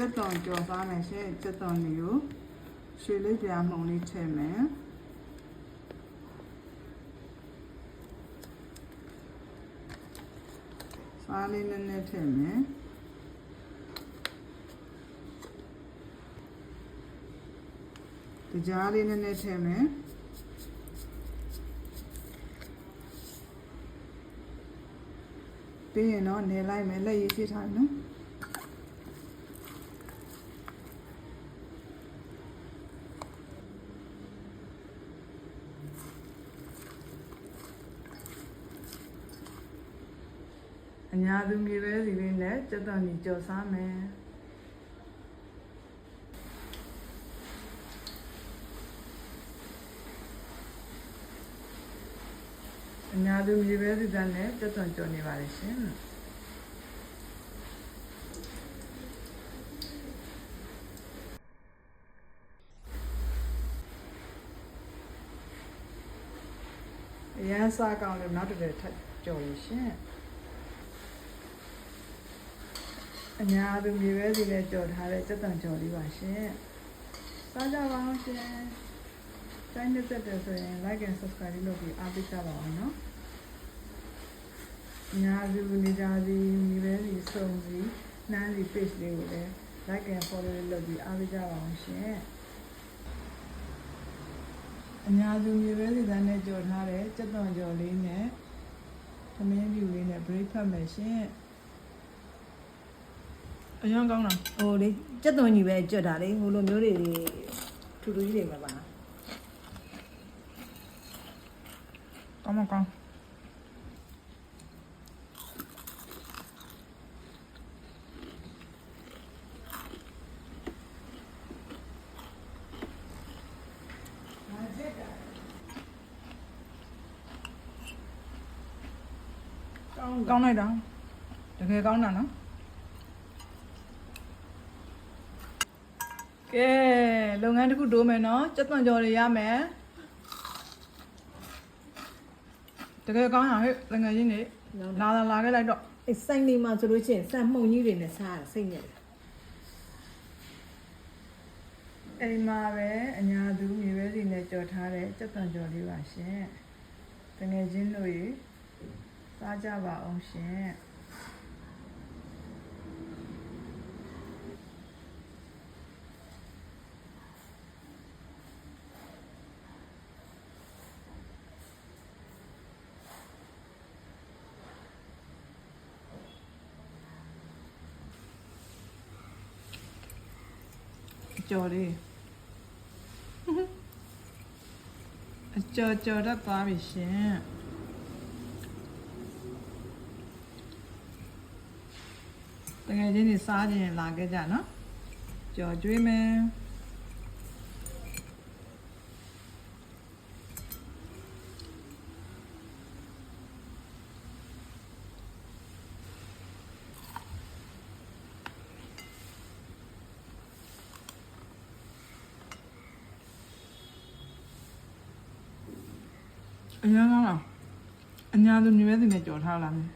ကြက်သွန်ကြော်စားမယ်ရှင်ကြက်သွန်လေးကိုရွှေလေးပြာမှုန်လေးထည့်မယ်စားလေးနည်းနည်းထည့်မယ်ကြားလေးနည်းနည်းထည့်မယ်ပြီးရင်တော့နေလိုက်မယ်လက်ရည်ဖြစ်ထားမယ်နော် အညာသူမြေပဲစီလေးနဲ့စက်သွန်ကြီးကြော်စားမယ်အညာသူမြေပဲစီကနဲ့စက်သွန်ကြော်နေပါလေရှင်အရန်စားကောင်းလို့နောက်တစ်ပြက်ထပ်ကြော်ရရှင် အညာသူမြေပဲစီနဲ့ကြော်ထားတဲ့စက်တံကြော်လေးပါရှင်။စားကြပါအောင်ရှင်။တိုင်းတဲ့တက်တယ်ဆိုရင် like and subscribe လုပ်ပြီးအားပေးကြပါအောင်နော်။အညာသူနေကြစီမြေပဲစီစုံစီနှမ်းစီ page လေးကိုလည်း like and follow လုပ်ပြီးအားပေးကြပါအောင်ရှင်။အညာသူမြေပဲစီနဲ့ကြော်ထားတဲ့စက်တံကြော်လေးနဲ့သမင်းပြူလေးနဲ့ break ဖတ်မယ်ရှင်။ အရင်ကောင်းတာဟိုလေကြက်သွန်ကြီးပဲကြွတ်တာလေဟိုလိုမျိုးတွေထူထူကြီးတွေမပါကောင်းမကောင်းကောင်းလိုက်တာတကယ်ကောင်းတာနော် ကဲလုပ်ငန်းတစ်ခုတိုးမယ်နော်စက်သွန်ကြော်တွေရမယ်တကယ်ကောင်းရဟဲ့လငယ်ချင်းတွေလာလာလာခဲ့လိုက်တော့အဲစိုင်းလေးမှာဆိုလို့ရှိရင်စံမှုန်ကြီးတွေနဲ့စားရစိတ်ညစ်တယ်အိမ်မှာပဲအညာသူမြေပဲစီနဲ့ကြော်ထားတဲ့စက်သွန်ကြော်လေးပါရှင်တကယ်ချင်းတို့ရေစားကြပါအောင်ရှင် ကြော်လေးအကြော်ကြော်တတ်သွားပြီရှင်တကယ်ချင်းနေစားခြင်းလာခဲ့ကြနော်ကြော်ကျွေးမယ် အများကောင်းလားအညာသူမြေပဲစီနဲ့ကြော်ထားလာမယ်